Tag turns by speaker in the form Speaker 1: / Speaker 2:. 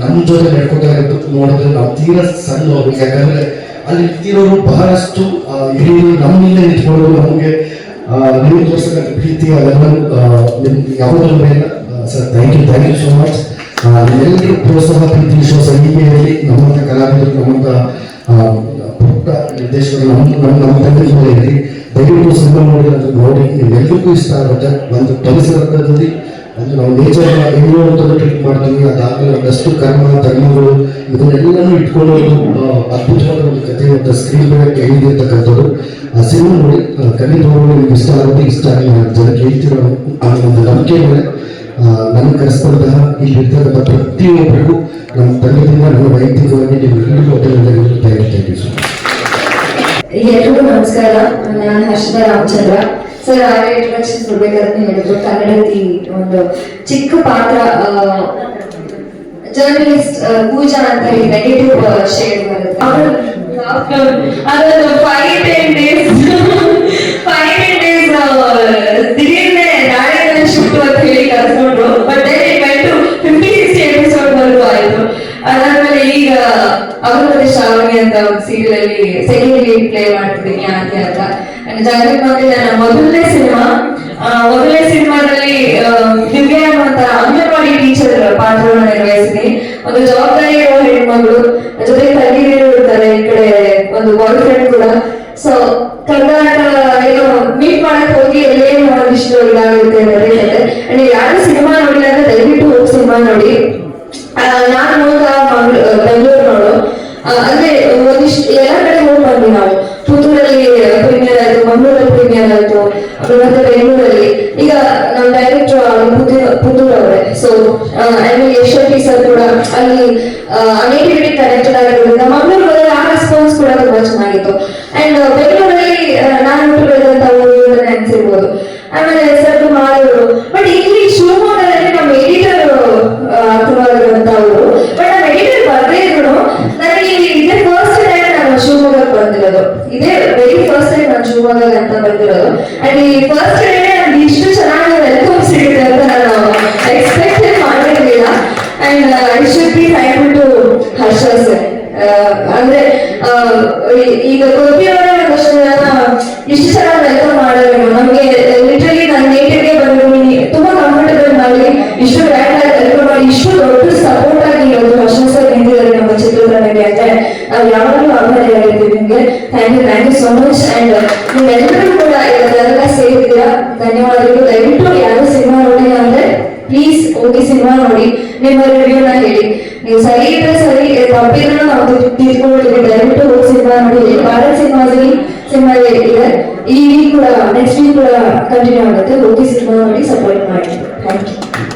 Speaker 1: ನಮ್ಮ ಜೊತೆ ನಡ್ಕೊತಾ ಇರೋದು ನೋಡಿದ್ರೆ ನಾವು ತೀರಾ ಸಣ್ಣವರು ಯಾಕಂದ್ರೆ ಅಲ್ಲಿ ಇರ್ತಿರೋರು ಬಹಳಷ್ಟು ಹಿರಿಯರು ನಮ್ಮಿಂದ ನಿಂತ್ಕೊಂಡು ನಮಗೆ ನೀವು ತೋರಿಸತಕ್ಕ ಪ್ರೀತಿ ಅದೆಲ್ಲ ನಿಮ್ಗೆ ಯಾವುದ್ರ ಮೇಲೆ sir thank you thank you so much ಎಲ್ಲರೂ ಪ್ರೋತ್ಸಾಹ, ಪ್ರೀತಿ, ವಿಶ್ವಾಸ, ಹೀಗೆ ಇರಲಿ ನಮ್ಮಂಥ ಕಲಾವಿದರು ನಮ್ಮಂಥ ಪುಟ್ಟ ನಿರ್ದೇಶಕರು ನಮ್ಮ ನಮ್ಮ ನಮ್ಮ ತಂದೆ ಇರಲಿ ದಯವಿಟ್ಟು ಸಿನಿಮಾ ನೋಡಿ, ಅದನ್ನ ನೋಡಿ. ಎಲ್ಲರಿಗೂ ಇಷ್ಟ ಆಗುತ್ತೆ. ಒಂದು ಪರಿಸರದಲ್ಲಿ ಒಂದು ನಾವು ನೇಚರ್ ಹೆಂಗೋ ಅಂತ ಟ್ರೀಟ್ ಮಾಡ್ತೀವಿ, ಅದಾದ್ಮೇಲೆ ಒಂದಷ್ಟು ಕರ್ಮ, ಧರ್ಮಗಳು, ಇದನ್ನೆಲ್ಲನೂ ಇಟ್ಕೊಂಡು ಒಂದು ಅದ್ಭುತವಾದ ಒಂದು ಕಥೆ ಮತ್ತು ಸ್ಕ್ರೀನ್ ಮೇಲೆ ಹೇಳಿರ್ತಕ್ಕಂಥದ್ದು ಆ ಸಿನಿಮಾ ನೋಡಿ ಖಂಡಿತವಾಗ್ಲೂ ನಿಮ್ಗೆ ಇಷ್ಟ ಆಗುತ್ತೆ, ಇಷ್ಟ ಆಗಿಲ್ಲ ನಾನು ಜನಕ್ಕೆ ಹೇಳ್ತಿರೋ ಆ ಒಂದು ನಂಬಿಕೆ ಮೇಲೆ ನನ್ನ ಕರೆಸ್ತಂತಹ ಇಲ್ಲಿ ಇರ್ತಕ್ಕಂಥ ಪ್ರತಿಯೊಬ್ಬರಿಗೂ ನಮ್ಮ ತಂಡದಿಂದ ನನ್ನ ವೈಯಕ್ತಿಕವಾಗಿ ನೀವು ಎಲ್ಲರಿಗೂ ಅಭಿನಂದನೆಗಳು ಇರ್ತೀವಿ
Speaker 2: ಎಲ್ಲರಿಗೂ ನಮಸ್ಕಾರ. ನಾನು ಹರ್ಷದ ರಾಮಚಂದ್ರ. ಸರ್ ಅವರೇ ಇಂಟ್ರೊಡಕ್ಷನ್ ಕೊಡ್ಬೇಕಾದ್ರೆ ಹೇಳಿದ್ರು ಕನ್ನಡತಿ ಒಂದು ಚಿಕ್ಕ ಪಾತ್ರ ಜರ್ನಲಿಸ್ಟ್ ಪೂಜಾ ಅಂತ ಹೇಳಿ ನೆಗೆಟಿವ್ ಶೇಡ್ ಬರುತ್ತೆ five ten days five ten days ದಿಢೀರ್ನೆ ನಾಳೆ ಅಂತ ಹೇಳಿ ಕರೆಸ್ಕೊಂಡ್ರು. ಬಟ್ ಬಂದು ಫಿಫ್ಟಿ ಸಿಕ್ಸ್ಟಿ ಎಪಿಸೋಡ್ ಆಯ್ತು. ಅದಾದ್ಮೇಲೆ ಈಗ ಅವರ ಶ್ರಾವಣಿ ಅಂತ ಒಂದು ಸೀರಿಯಲ್ ಅಲ್ಲಿ ಸೆಕೆಂಡ್ ಲೀಡ್ ಪ್ಲೇ ಮಾಡ್ತಿದ್ದೀನಿ ಅಂತ. ಜಾಗೃತ್ ನೋಡಿ ನನ್ನ ಮೊದಲನೇ ಸಿನಿಮಾ ಮೊದಲನೇ ಸಿನಿಮಾದಲ್ಲಿ ದಿವ್ಯಾ ಅನ್ನುವಂತ ಅಂಗನವಾಡಿ ಟೀಚರ್ ಪಾತ್ರವನ್ನು ನಿರ್ವಹಿಸಿದೆ ಒಂದು ಜವಾಬ್ದಾರಿ ಇರುವ ಹೆಣ್ಮಗಳು, ಜೊತೆ ತಂಗಿರು ಇರ್ತಾರೆ ಈ ಕಡೆ ಒಂದು ಬಾಯ್ ಫ್ರೆಂಡ್ ಕೂಡ. ಸೊ ಕರ್ನಾಟಕ ಏನೋ ಮೀಟ್ ಮಾಡಕ್ ಹೋಗಿ ಎಲ್ಲೇ ಒಂದಿಷ್ಟು ಇದಾಗುತ್ತೆ ಹೇಳಿದ್ರೆ ಅಂಡ್ ಯಾರು ಸಿನಿಮಾ ನೋಡಿಲ್ಲ ಅಂದ್ರೆ ದಯವಿಟ್ಟು ಸಿನಿಮಾ ನೋಡಿ. ಅಲ್ಲಿ ನೇಟಿವಿಟಿ ಕನೆಕ್ಟೆಡ್ ಆಗಿರೋದ್ರಿಂದ ಮಂಗಳೂರಲ್ಲಿ ಆ ರೆಸ್ಪಾನ್ಸ್ ಕೂಡ ತುಂಬಾ ಚೆನ್ನಾಗಿತ್ತು ಅಂಡ್ ಬೆಂಗಳೂರಲ್ಲಿ ಆ, ನಾನು ಹುಟ್ಟು ಬೆಳೆದಂತ ಊರು ಅಂತಾನೆ ಅನ್ಸಿರ್ಬೋದು ಆಮೇಲೆ ಸರ್ ಮಾಡಿದ್ರು ಬಟ್ ಇಲ್ಲಿ ಶಿವಮೊಗ್ಗದಲ್ಲಿ ನಮ್ಮ ಎಡಿಟರ್ ಅರ್ಥವಾಗಿರುವಂತ ಅವರು ಬಟ್ ನಮ್ಮ ಎಡಿಟರ್ ಬರ್ದೇ ಇದ್ರು ನನಗೆ ಇಲ್ಲಿ ಇದೇ ಫಸ್ಟ್ ಟೈಮ್ ನಾನು ಶಿವಮೊಗ್ಗಕ್ಕೆ ಬಂದಿರೋದು ಇದೇ ವೆರಿ ಫಸ್ಟ್ ಟೈಮ್ ನಾನು ಶಿವಮೊಗ್ಗ ಅಂತ ಬಂದಿರೋದು ಅಂಡ್ ಈ ಫಸ್ಟ್ ಟೈಮ್ ಅಂದ್ರೆ ಈಗ ಒಂದಷ್ಟು ಜನ ಇಷ್ಟು ಚೆನ್ನಾಗಿ ವೆಲ್ಕಮ್ ಮಾಡೋರು ನಮಗೆ ಲಿಟ್ರಲಿ ನನ್ನ ನೇಟಿವ್ಗೆ ಬಂದು ತುಂಬಾ ಕಂಫರ್ಟಬಲ್ ಮಾಡಿ, ಇಷ್ಟು ಗ್ರ್ಯಾಂಡ್ ಆಗಿ ಮಾಡಿ, ಇಷ್ಟು ದೊಡ್ಡ ಸಪೋರ್ಟ್ ಆಗಿ ಒಂದು ಹರ್ಷ ಸರ್ ನಮ್ಮ ಚಿತ್ರತಂಡಕ್ಕೆ ಅಂದ್ರೆ ನಾವು ಯಾವಾಗಲೂ ಆಭಾರಿ ಆಗಿರ್ತೀವಿ ನಿಮ್ಗೆ. Thank you thank you so much and ನೀವೆಲ್ಲರೂ ಕೂಡ ಇವತ್ತೆಲ್ಲ ಸೇರಿದ್ದೀರಾ? ಧನ್ಯವಾದಗಳು. ದಯವಿಟ್ಟು ಯಾರು ಸಿನಿಮಾ ನೋಡಿಲ್ಲ ಅಂದ್ರೆ ಪ್ಲೀಸ್ ಹೋಗಿ ಸಿನಿಮಾ ನೋಡಿ. ನಿಮ್ಮ ರಿವ್ಯೂನ ಹೇಳಿ ನೀವು ಸರಿ ಇದ್ರೆ ಸರಿ ತಪ್ಪಿದ್ರೆ ನಾವು ತಿಳ್ಕೊಳ್ತೀವಿ ದಯವಿಟ್ಟು ಹೋಗಿ ಸಿನಿಮಾ ನೋಡಿ. ಭಾರತ್ ಸಿನಿಮಾದಲ್ಲಿ ಸಿನಿಮಾ ಇದೆ. ಈ ವೀಕ್ ಕೂಡ ನೆಕ್ಸ್ಟ್ ವೀಕ್ ಕೂಡ ಕಂಟಿನ್ಯೂ ಆಗುತ್ತೆ. ಹೋಗಿ ಸಿನಿಮಾ ನೋಡಿ ಸಪೋರ್ಟ್ ಮಾಡಿ. Thank you